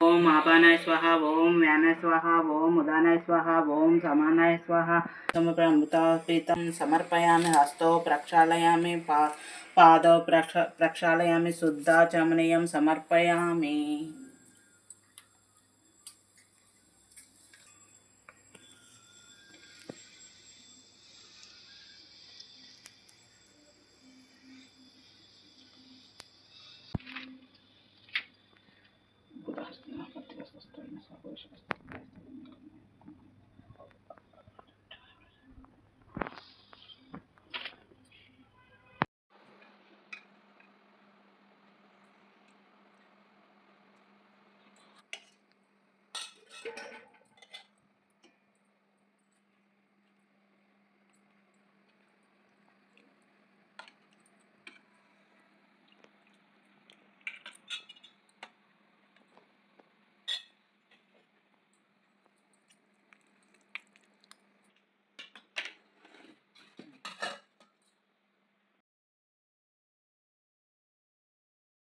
ఓం ఆపానాయ స్వహ ఓం వ్యానాయ స్వహ ఓం ఉదానాయ స్వహ ఓం సమానాయ స్వహ. అమృతాపీతం సమర్పయామి హస్తో ప్రక్షాళయామి పా పాదో ప్రక్ష ప్రక్షాళయామి శుద్ధాచమనీయం సమర్పయామి.